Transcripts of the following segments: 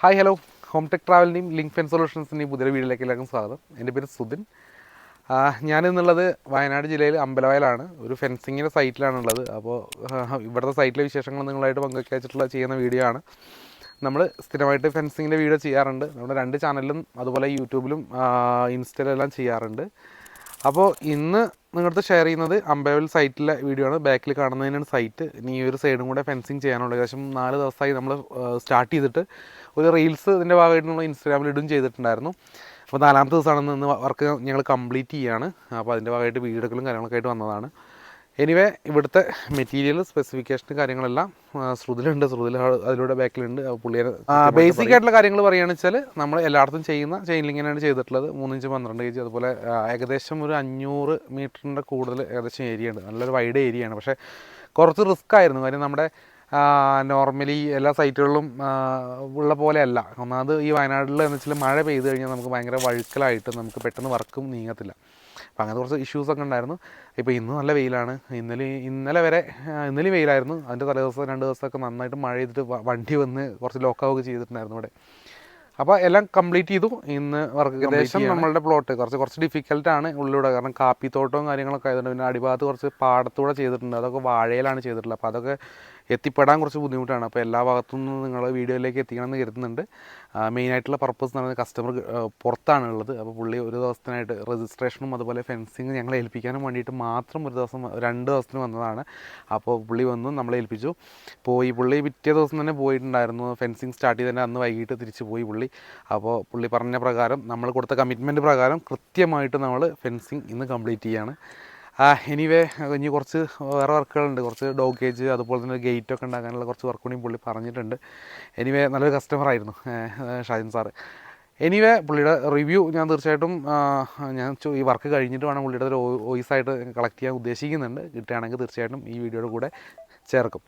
Hi hello home tech ട്രാവലിന്റെയും link fen സൊല്യൂഷൻസിന്റെയും പുതിയ വീഡിയോയിലേക്ക് എല്ലാവർക്കും സ്വാഗതം. എന്റെ പേര് സുധിൻ. ഞാനിന്നുള്ളത് വയനാട് ജില്ലയിൽ അമ്പലവയലാണ്. ഒരു ഫെൻസിങ്ങിന്റെ സൈറ്റിലാണുള്ളത്. അപ്പോൾ ഇവിടുത്തെ സൈറ്റിലെ വിശേഷങ്ങൾ നിങ്ങളായിട്ട് പങ്കുവയ്ക്കാൻ വെച്ചിട്ടുള്ള ചെയ്യുന്ന വീഡിയോ ആണ്. നമ്മൾ സ്ഥിരമായിട്ട് ഫെൻസിങ്ങിന്റെ വീഡിയോ ചെയ്യാറുണ്ട്. നമ്മുടെ രണ്ട് ചാനലിലും അതുപോലെ യൂട്യൂബിലും ഇൻസ്റ്റയിലെല്ലാം ചെയ്യാറുണ്ട്. അപ്പോൾ ഇന്ന് നിങ്ങളുടെ ഷെയർ ചെയ്യുന്നത് അമ്പേവൽ സൈറ്റിലെ വീഡിയോ ആണ്. ബാക്കിൽ കാണുന്നതിനാണ് സൈറ്റ് ഇനി ഈ ഒരു സൈഡും കൂടെ ഫെൻസിങ് ചെയ്യാനുള്ളത് ഏകദേശം നാല് ദിവസമായി നമ്മൾ സ്റ്റാർട്ട് ചെയ്തിട്ട് ഒരു റീൽസ് ഇതിന്റെ ഭാഗമായിട്ട് നമ്മൾ ഇൻസ്റ്റാഗ്രാമിൽ ഇടും ചെയ്തിട്ടുണ്ടായിരുന്നു. അപ്പോൾ നാലാമത്തെ ദിവസമാണ് ഇന്ന് വർക്ക് ഞങ്ങൾ കംപ്ലീറ്റ് ചെയ്യുകയാണ് അപ്പോൾ അതിന്റെ ഭാഗമായിട്ട് വീഡിയോകളും കാര്യങ്ങളൊക്കെ ആയിട്ട് വന്നതാണ്. എനിവേ ഇവിടുത്തെ മെറ്റീരിയൽ സ്പെസിഫിക്കേഷൻ കാര്യങ്ങളെല്ലാം ശ്രുതിലുണ്ട്. ശ്രുതിൽ അതിലൂടെ ബാക്കിലുണ്ട്. പുള്ളിയെ ബേസിക് ആയിട്ടുള്ള കാര്യങ്ങൾ പറയുകയാണെന്ന് വെച്ചാൽ നമ്മൾ എല്ലായിടത്തും ചെയ്യുന്ന ചെയിൻ ലിങ്ങിനാണ് ചെയ്തിട്ടുള്ളത്. മൂന്നിഞ്ച് പന്ത്രണ്ട് കെ ജി അതുപോലെ ഏകദേശം ഒരു അഞ്ഞൂറ് മീറ്ററിന്റെ കൂടുതൽ ഏകദേശം ഏരിയ ഉണ്ട്. നല്ലൊരു വൈഡ് ഏരിയ ആണ്. പക്ഷേ കുറച്ച് റിസ്ക് ആയിരുന്നു. കാര്യം നമ്മുടെ നോർമലി എല്ലാ സൈറ്റുകളിലും ഉള്ള ഉള്ള പോലെയല്ല ഒന്നാമത് ഈ വയനാട്ടിൽ എന്ന് വെച്ചാൽ മഴ പെയ്തു കഴിഞ്ഞാൽ നമുക്ക് ഭയങ്കര വഴുക്കലായിട്ട് നമുക്ക് പെട്ടെന്ന് വർക്കും നീങ്ങത്തില്ല. അപ്പോൾ അങ്ങനത്തെ കുറച്ച് ഇഷ്യൂസ് ഒക്കെ ഉണ്ടായിരുന്നു. ഇപ്പോൾ ഇന്ന് നല്ല വെയിലാണ്. ഇന്നലെ ഇന്നലെ വരെ ഇന്നലെ വെയിലായിരുന്നു. അതിന്റെ തലേ ദിവസം രണ്ട് ദിവസമൊക്കെ നന്നായിട്ട് മഴ ചെയ്തിട്ട് വണ്ടി വന്ന് കുറച്ച് ലോക്കാവുകയൊക്കെ ചെയ്തിട്ടുണ്ടായിരുന്നു ഇവിടെ. അപ്പോൾ എല്ലാം കംപ്ലീറ്റ് ചെയ്തു. ഇന്ന് വർക്ക് ഏകദേശം നമ്മളുടെ പ്ലോട്ട് കുറച്ച് കുറച്ച് ഡിഫിക്കൽട്ടാണ് ഉള്ളിലൂടെ. കാരണം കാപ്പിത്തോട്ടവും കാര്യങ്ങളൊക്കെ ആയതുകൊണ്ട് പിന്നെ അടിഭാഗത്ത് കുറച്ച് പാടത്തൂടെ ചെയ്തിട്ടുണ്ട്. അതൊക്കെ വാഴയിലാണ് ചെയ്തിട്ടുള്ളത്. അപ്പോൾ അതൊക്കെ എത്തിപ്പെടാൻ കുറച്ച് ബുദ്ധിമുട്ടാണ്. അപ്പോൾ എല്ലാ ഭാഗത്തു നിന്നും നിങ്ങൾ വീഡിയോയിലേക്ക് എത്തിക്കണം എന്ന് കരുതുന്നുണ്ട് മെയിനായിട്ടുള്ള പർപ്പസ് എന്ന് പറയുന്നത് കസ്റ്റമർ പുറത്താണ് ഉള്ളത്. അപ്പോൾ പുള്ളി ഒരു ദിവസത്തിനായിട്ട് രജിസ്ട്രേഷനും അതുപോലെ ഫെൻസിങ് ഞങ്ങളെ ഏൽപ്പിക്കാനും വേണ്ടിയിട്ട് മാത്രം ഒരു ദിവസം രണ്ട് ദിവസത്തിന് വന്നതാണ്. അപ്പോൾ പുള്ളി വന്നു നമ്മളെ ഏൽപ്പിച്ചു. പോയി പുള്ളി പിറ്റേ ദിവസം തന്നെ പോയിട്ടുണ്ടായിരുന്നു. ഫെൻസിങ് സ്റ്റാർട്ട് ചെയ്തതിന്റെ അന്ന് വൈകിട്ട് തിരിച്ച് പോയി പുള്ളി. അപ്പോൾ പുള്ളി പറഞ്ഞ പ്രകാരം നമ്മൾ കൊടുത്ത കമ്മിറ്റ്മെന്റ് പ്രകാരം കൃത്യമായിട്ട് നമ്മൾ ഫെൻസിങ് ഇന്ന് കംപ്ലീറ്റ് ചെയ്യാണ്. എനിവേ ഇനി കുറച്ച് വേറെ വർക്കുകളുണ്ട്. കുറച്ച് ഡോഗ് കേജ് അതുപോലെ തന്നെ ഗേറ്റ് ഒക്കെ ഉണ്ടാക്കാനുള്ള കുറച്ച് വർക്ക് കൂടി പുള്ളി പറഞ്ഞിട്ടുണ്ട്. എനിവേ നല്ലൊരു കസ്റ്റമർ ആയിരുന്നു ഷാജൻ സാറ്. എനിവേ പുള്ളിയുടെ റിവ്യൂ ഞാൻ തീർച്ചയായിട്ടും ഞാൻ ഈ വർക്ക് കഴിഞ്ഞിട്ട് വേണം പുള്ളിയുടെ ഒരു വോയിസ് ആയിട്ട് കളക്ട് ചെയ്യാൻ ഉദ്ദേശിക്കുന്നുണ്ട്. കിട്ടുകയാണെങ്കിൽ തീർച്ചയായിട്ടും ഈ വീഡിയോയുടെ കൂടെ ചേർക്കും.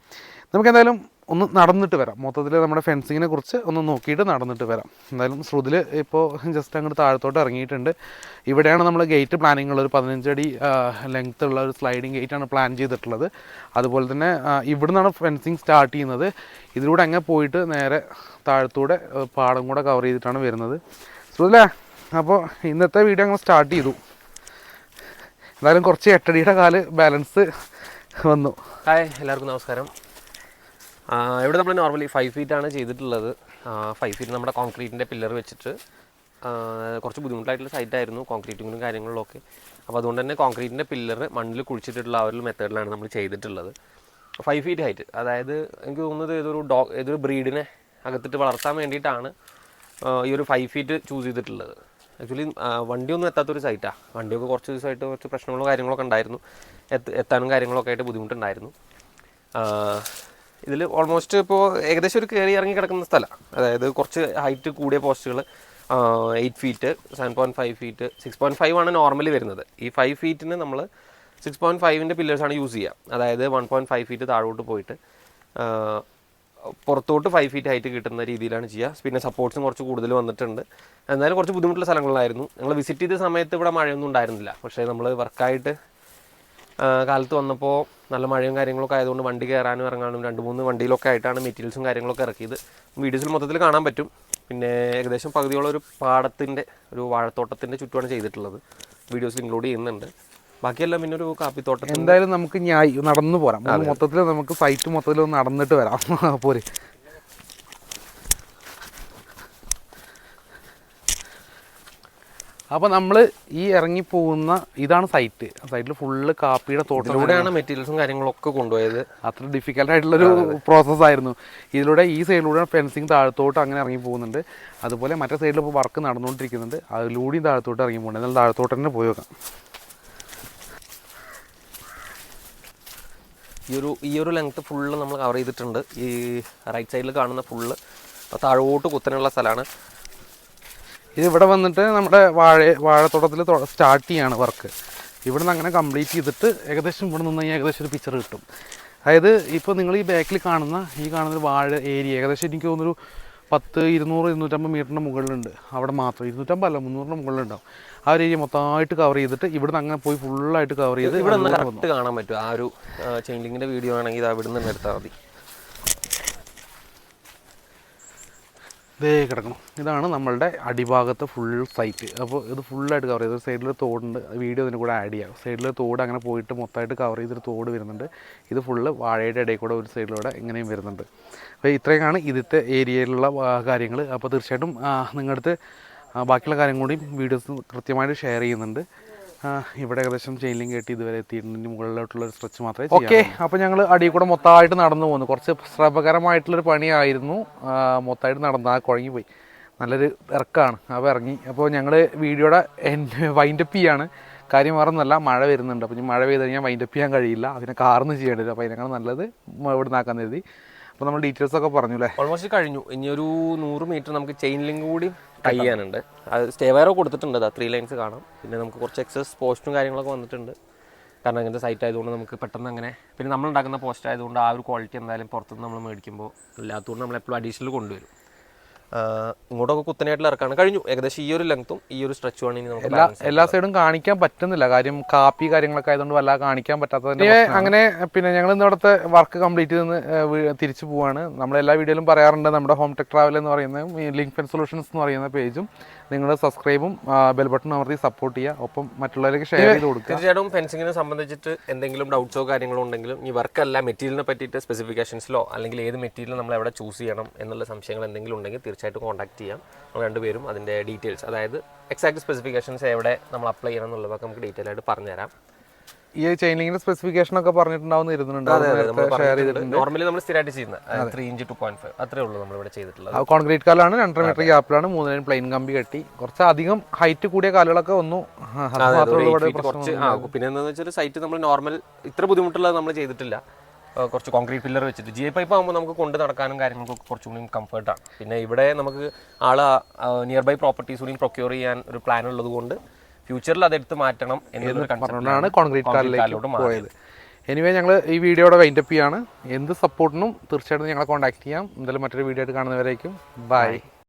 നമുക്ക് എന്തായാലും ഒന്ന് നടന്നിട്ട് വരാം. മൊത്തത്തിൽ നമ്മുടെ ഫെൻസിങ്ങിനെ കുറിച്ച് ഒന്ന് നോക്കിയിട്ട് നടന്നിട്ട് വരാം. എന്തായാലും ശ്രുതിൽ ഇപ്പോൾ ജസ്റ്റ് അങ്ങോട്ട് താഴത്തോട്ട് ഇറങ്ങിയിട്ടുണ്ട്. ഇവിടെയാണ് നമ്മൾ ഗേറ്റ് പ്ലാനിങ് ഉള്ളത് ഒരു പതിനഞ്ചടി ലെങ്ത് ഉള്ള ഒരു സ്ലൈഡിങ് ഗേറ്റ് ആണ് പ്ലാൻ ചെയ്തിട്ടുള്ളത്. അതുപോലെ തന്നെ ഇവിടെ ഇവിടുന്നാണ് ഫെൻസിങ് സ്റ്റാർട്ട് ചെയ്യുന്നത്. ഇതിലൂടെ അങ്ങനെ പോയിട്ട് നേരെ താഴത്തൂടെ പാടം കൂടെ കവർ ചെയ്തിട്ടാണ് വരുന്നത്. ശ്രുതിലേ അപ്പോൾ ഇന്നത്തെ വീഡിയോ അങ്ങനെ സ്റ്റാർട്ട് ചെയ്തു. എന്തായാലും കുറച്ച് എട്ടടിയുടെ കാൽ ബാലൻസ് വന്നു. ഹായ് എല്ലാവർക്കും നമസ്കാരം. ഇവിടെ നമ്മൾ നോർമലി ഫൈവ് ഫീറ്റ് ആണ് ചെയ്തിട്ടുള്ളത്. ഫൈവ് ഫീറ്റ് നമ്മുടെ കോൺക്രീറ്റിന്റെ പില്ലർ വെച്ചിട്ട് കുറച്ച് ബുദ്ധിമുട്ടായിട്ടുള്ള സൈറ്റ് ആയിരുന്നു കോൺക്രീറ്റിങ്ങിനും കാര്യങ്ങളിലൊക്കെ. അപ്പോൾ അതുകൊണ്ട് തന്നെ കോൺക്രീറ്റിന്റെ പില്ലർ മണ്ണിൽ കുഴിച്ചിട്ടുള്ള ആ ഒരു മെത്തേഡിലാണ് നമ്മൾ ചെയ്തിട്ടുള്ളത്. ഫൈവ് ഫീറ്റ് ഹൈറ്റ് അതായത് എനിക്ക് തോന്നുന്നത് ഏതൊരു ഡോ ഏതൊരു ബ്രീഡിനെ അകത്തിട്ട് വളർത്താൻ വേണ്ടിയിട്ടാണ് ഈ ഒരു ഫൈവ് ഫീറ്റ് ചൂസ് ചെയ്തിട്ടുള്ളത്. ആക്ച്വലി വണ്ടിയൊന്നും എത്താത്തൊരു സൈറ്റാണ് വണ്ടിയൊക്കെ കുറച്ച് ദിവസമായിട്ട് കുറച്ച് പ്രശ്നങ്ങളും കാര്യങ്ങളൊക്കെ ഉണ്ടായിരുന്നു. എത്താനും കാര്യങ്ങളൊക്കെ ആയിട്ട് ബുദ്ധിമുട്ടുണ്ടായിരുന്നു. ഇതിൽ ഓൾമോസ്റ്റ് ഇപ്പോൾ ഏകദേശം ഒരു കയറി ഇറങ്ങി കിടക്കുന്ന സ്ഥലമാണ് അതായത് കുറച്ച് ഹൈറ്റ് കൂടിയ പോസ്റ്റുകൾ eight feet seven point five feet six point five ആണ് നോർമലി വരുന്നത്. ഈ ഫൈവ് ഫീറ്റിന് നമ്മൾ സിക്സ് പോയിന്റ് ഫൈവിന്റെ പില്ലേഴ്സാണ് യൂസ് ചെയ്യുക അതായത് വൺ പോയിന്റ് ഫൈവ് ഫീറ്റ് താഴോട്ട് പോയിട്ട് പുറത്തോട്ട് ഫൈവ് ഫീറ്റ് ഹൈറ്റ് കിട്ടുന്ന രീതിയിലാണ് ചെയ്യുക പിന്നെ സപ്പോർട്ട്സും കുറച്ച് കൂടുതൽ വന്നിട്ടുണ്ട്. എന്നാലും കുറച്ച് ബുദ്ധിമുട്ടുള്ള സ്ഥലങ്ങളിലായിരുന്നു. ഞങ്ങൾ വിസിറ്റ് ചെയ്ത സമയത്ത് ഇവിടെ മഴയൊന്നും ഉണ്ടായിരുന്നില്ല. പക്ഷേ നമ്മൾ വർക്കായിട്ട് കാലത്ത് വന്നപ്പോൾ നല്ല മഴയും കാര്യങ്ങളൊക്കെ ആയതുകൊണ്ട് വണ്ടി കയറാനും ഇറങ്ങാനും രണ്ട് മൂന്ന് വണ്ടിയിലൊക്കെ ആയിട്ടാണ് മെറ്റീരിയൽസും കാര്യങ്ങളൊക്കെ ഇറക്കിയത്. വീഡിയോസിൽ മൊത്തത്തിൽ കാണാൻ പറ്റും. പിന്നെ ഏകദേശം പകുതിയോളം ഒരു പാടത്തിന്റെ ഒരു വാഴത്തോട്ടത്തിന്റെ ചുറ്റുമാണ് ചെയ്തിട്ടുള്ളത്. വീഡിയോസിൽ ഇൻക്ലൂഡ് ചെയ്യുന്നുണ്ട്. ബാക്കിയെല്ലാം പിന്നെ ഒരു കാപ്പിത്തോട്ടം എന്തായാലും നമുക്ക് ഞാൻ നടന്നു പോരാം. മൊത്തത്തിൽ നമുക്ക് സൈറ്റ് മൊത്തത്തിൽ ഒന്ന് നടന്നിട്ട് വരാം. പോരെ. അപ്പോൾ നമ്മൾ ഈ ഇറങ്ങി പോകുന്ന ഇതാണ് സൈറ്റ് സൈറ്റിൽ ഫുള്ള് കാപ്പിയുടെ തോട്ടത്തിലൂടെയാണ് മെറ്റീരിയൽസും കാര്യങ്ങളൊക്കെ കൊണ്ടുപോയത്. അത്ര ഡിഫിക്കൽട്ട് ആയിട്ടുള്ളൊരു പ്രോസസ്സ് ആയിരുന്നു. ഇതിലൂടെ ഈ സൈഡിലൂടെ ഫെൻസിങ് താഴത്തോട്ട് അങ്ങനെ ഇറങ്ങി പോകുന്നുണ്ട് അതുപോലെ മറ്റേ സൈഡിൽ ഇപ്പോൾ വർക്ക് നടന്നുകൊണ്ടിരിക്കുന്നുണ്ട്. അതിലൂടെയും താഴത്തോട്ട് ഇറങ്ങി പോകുന്നുണ്ട് എന്നാൽ താഴത്തോട്ട് തന്നെ പോയി നോക്കാം. ഈ ഒരു ഈ ഒരു ലെങ്ത്ത് ഫുള്ള് നമ്മൾ കവർ ചെയ്തിട്ടുണ്ട്. ഈ റൈറ്റ് സൈഡിൽ കാണുന്ന ഫുള്ള് താഴോട്ട് കുത്തനുള്ള സ്ഥലമാണ്. ഇത് ഇവിടെ വന്നിട്ട് നമ്മുടെ വാഴ വാഴത്തോട്ടത്തിൽ സ്റ്റാർട്ട് ചെയ്യാണ് വർക്ക് ഇവിടെ നിന്ന് അങ്ങനെ കംപ്ലീറ്റ് ചെയ്തിട്ട് ഏകദേശം ഇവിടെ നിന്ന് കഴിഞ്ഞാൽ ഏകദേശം ഒരു പിക്ചർ കിട്ടും. അതായത് ഇപ്പോൾ നിങ്ങൾ ഈ ബാക്കിൽ കാണുന്ന ഈ കാണുന്ന വാഴ ഏരിയ ഏകദേശം എനിക്ക് തോന്നുന്നൊരു പത്ത് ഇരുന്നൂറ് ഇരുന്നൂറ്റമ്പത് മീറ്ററിന്റെ മുകളിലുണ്ട്. അവിടെ മാത്രം ഇരുന്നൂറ്റമ്പത് അല്ല മുന്നൂറിന്റെ മുകളിലുണ്ടാവും. ആ ഒരു ഏരിയ മൊത്തമായിട്ട് കവർ ചെയ്തിട്ട് ഇവിടെ നിന്ന് അങ്ങനെ പോയി ഫുള്ളായിട്ട് കവർ ചെയ്ത് ഇവിടെ നിന്ന് കറക്റ്റ് കാണാൻ പറ്റും ആ ഒരു ചെയിൻ ലിങ്കിന്റെ വീഡിയോ ആണെങ്കിൽ ഇത് അവിടെ നിന്ന് എടുത്താൽ മതി. ദേ കിടക്കണം. ഇതാണ് നമ്മളുടെ അടിഭാഗത്തെ ഫുൾ സൈറ്റ് അപ്പോൾ ഇത് ഫുള്ളായിട്ട് കവർ ചെയ്ത് സൈഡിൽ തോടുണ്ട്. വീഡിയോ ഇതിന് കൂടെ ആഡ് ചെയ്യാം. സൈഡിൽ തോട് അങ്ങനെ പോയിട്ട് മൊത്തമായിട്ട് കവർ ചെയ്തൊരു തോട് വരുന്നുണ്ട്. ഇത് ഫുള്ള് വാഴയുടെ ഇടയിൽ കൂടെ ഒരു സൈഡിലൂടെ ഇങ്ങനെയും വരുന്നുണ്ട്. അപ്പോൾ ഇത്രയാണ് ഇതിത്തെ ഏരിയയിലുള്ള കാര്യങ്ങൾ അപ്പോൾ തീർച്ചയായിട്ടും നിങ്ങളുടെ അടുത്ത് ബാക്കിയുള്ള കാര്യം കൂടിയും വീഡിയോസ് കൃത്യമായിട്ട് ഷെയർ ചെയ്യുന്നുണ്ട്. ഇവിടെ ഏകദേശം ചെയിൻ ലിങ്ക് കെട്ടി ഇതുവരെ എത്തിയിട്ടുണ്ട്. മുകളിലോട്ടുള്ള ഒരു സ്ട്രെച്ച് മാത്രമേ ഓക്കെ അപ്പോൾ ഞങ്ങൾ അടിയിൽ കൂടെ മൊത്തമായിട്ട് നടന്നു പോകുന്നു കുറച്ച് ശ്രമകരമായിട്ടുള്ളൊരു പണിയായിരുന്നു. മൊത്തമായിട്ട് നടന്ന്. ആ കുഴങ്ങി പോയി നല്ലൊരു ഇറക്കമാണ് അപ്പോൾ ഇറങ്ങി. അപ്പോൾ ഞങ്ങൾ വീഡിയോയുടെ വൈൻഡപ്പ് ചെയ്യാണ്. കാര്യം മറന്നല്ല മഴ വരുന്നുണ്ട്. അപ്പോൾ മഴ പെയ്ത് കഴിഞ്ഞാൽ വൈൻഡപ്പ് ചെയ്യാൻ കഴിയില്ല. അതിനെ കാർന്ന് ചെയ്യേണ്ടത് അപ്പോൾ അതിനേക്കാൾ നല്ലത് ഇവിടെ നിന്നാക്കാൻ കരുതി. അപ്പോൾ നമ്മൾ ഡീറ്റെയിൽസ് ഒക്കെ പറഞ്ഞു അല്ലേ ഓൾമോസ്റ്റ് കഴിഞ്ഞു. ഇനി ഒരു നൂറ് മീറ്റർ നമുക്ക് ചെയിൻ ലിങ്ക് കൂടി ടൈ ചെയ്യാനുണ്ട്. അത് സ്റ്റേ വയറോ കൊടുത്തിട്ടുണ്ട് അതാ ത്രീ ലൈൻസ് കാണാം. പിന്നെ നമുക്ക് കുറച്ച് എക്സസ് പോസ്റ്റും കാര്യങ്ങളൊക്കെ വന്നിട്ടുണ്ട്. കാരണം അങ്ങനത്തെ സൈറ്റ് ആയതുകൊണ്ട് നമുക്ക് പെട്ടെന്ന് അങ്ങനെ പിന്നെ നമ്മൾ ഉണ്ടാക്കുന്ന പോസ്റ്റ് ആയതുകൊണ്ട് ആ ഒരു ക്വാളിറ്റി എന്തായാലും പുറത്തുനിന്ന് നമ്മൾ മേടിക്കുമ്പോൾ ഇല്ലാത്തതുകൊണ്ട് നമ്മൾ എപ്പോഴും അഡീഷണൽ കൊണ്ടുവരും. ഇങ്ങോട്ടൊക്കെ കുത്തനായിട്ടുള്ള ഇറക്കാണ്. കഴിഞ്ഞു. ഏകദേശം ഈ ഒരു ലെങ്ത്തും ഈ ഒരു സ്ട്രെച്ചും ആണ് ഇനി നമുക്ക് എല്ലാ എല്ലാ സൈഡും കാണിക്കാൻ പറ്റുന്നില്ല. കാര്യം കാപ്പി കാര്യങ്ങളൊക്കെ ആയതുകൊണ്ട് വല്ലാതെ കാണിക്കാൻ പറ്റാത്തതിന്റെ അങ്ങനെ പിന്നെ ഞങ്ങൾ ഇന്ന് ഇവിടുത്തെ വർക്ക് കംപ്ലീറ്റ് ചെയ്ത് തിരിച്ചു പോവാണ്. നമ്മൾ എല്ലാ വീഡിയോയിലും പറയാറുണ്ട് നമ്മുടെ ഹോം ടെക് ട്രാവൽ എന്ന് പറയുന്ന ലിങ്ക് ഫെൻ സൊല്യൂഷൻസ് എന്ന് പറയുന്ന പേജും നിങ്ങൾ സബ്സ്ക്രൈബും ബെൽ ബട്ടൺ അമർത്തി സപ്പോർട്ട് ചെയ്യുക. ഒപ്പം മറ്റുള്ളവർക്ക് ഷെയർ ചെയ്ത് കൊടുക്കുക. തീർച്ചയായിട്ടും ഫെൻസിങ്ങിനെ സംബന്ധിച്ചിട്ട് എന്തെങ്കിലും ഡൗട്ട്സോ കാര്യങ്ങളോ ഉണ്ടെങ്കിലും ഈ വർക്കല്ല മെറ്റീരിയലിനെ പറ്റിയിട്ട് സ്പെസിഫിക്കേഷൻസിലോ അല്ലെങ്കിൽ ഏത് മെറ്റീരിയൽ നമ്മൾ എവിടെ ചൂസ് ചെയ്യണം എന്നുള്ള സംശയങ്ങൾ എന്തെങ്കിലും ഉണ്ടെങ്കിൽ തീർച്ചയായിട്ടും കോൺടാക്ട് ചെയ്യാം. നമ്മൾ രണ്ടുപേരും അതിന്റെ ഡീറ്റെയിൽസ് അതായത് എക്സാക്ട് സ്പെസിഫിക്കേഷൻസ് എവിടെ നമ്മൾ അപ്ലൈ ചെയ്യണം എന്നുള്ളതൊക്കെ നമുക്ക് ഡീറ്റെയിൽ ആയിട്ട് പറഞ്ഞുതരാം. ഈ ചെയിൻ ലിങ്കിന്റെ സ്പെസിഫിക്കേഷൻ ഒക്കെ പറഞ്ഞിട്ടുണ്ടാവുന്ന ഇരുന്നുണ്ട് നോർമലി നമ്മൾ സ്ഥിരമായിട്ട് ചെയ്യുന്നത്. Three inch two point five അത്രേ ഉള്ളൂ നമ്മൾ ഇവിടെ ചെയ്തിട്ടുള്ളത് കോൺക്രീറ്റ് കാലാണ് രണ്ടര മീറ്റർ ഗ്യാപ്പിലാണ് മൂന്ന് ലൈൻ പ്ലെയിൻ കമ്പി കെട്ടി. കുറച്ച് അധികം ഹൈറ്റ് കൂടിയ കാലുകളൊക്കെ ഒന്നു പിന്നെ എന്താണെന്ന് വെച്ചാൽ സൈറ്റ് നമ്മൾ നോർമൽ ഇത്ര ബുദ്ധിമുട്ടുള്ളത് നമ്മൾ ചെയ്തിട്ടില്ല. കുറച്ച് കോൺക്രീറ്റ് പില്ലർ വെച്ചിട്ട്. ജി പൈപ്പ് ആകുമ്പോൾ നമുക്ക് കൊണ്ട് നടക്കാനും കാര്യങ്ങൾക്കൊക്കെ കുറച്ചും കൂടി കംഫർട്ടാണ് പിന്നെ ഇവിടെ നമുക്ക് ആൾ നിയർ ബൈ പ്രോപ്പർട്ടീസ് കൂടി പ്രൊക്യൂർ ചെയ്യാൻ ഒരു പ്ലാൻ ഉള്ളത് കൊണ്ട് ഫ്യൂച്ചറിൽ അതെടുത്ത് മാറ്റണം എന്നൊരു കോൺക്രീറ്റ് കാലിലോട്ട് പോയത്. എനിവേ ഞങ്ങൾ ഈ വീഡിയോയുടെ വൈൻഡപ്പ് ചെയ്യാണ്. എന്ത് സപ്പോർട്ടിനും തീർച്ചയായിട്ടും ഞങ്ങളെ കോൺടാക്ട് ചെയ്യാം. എന്തായാലും മറ്റൊരു വീഡിയോ ആയിട്ട് കാണുന്നവരേക്കും. ബൈ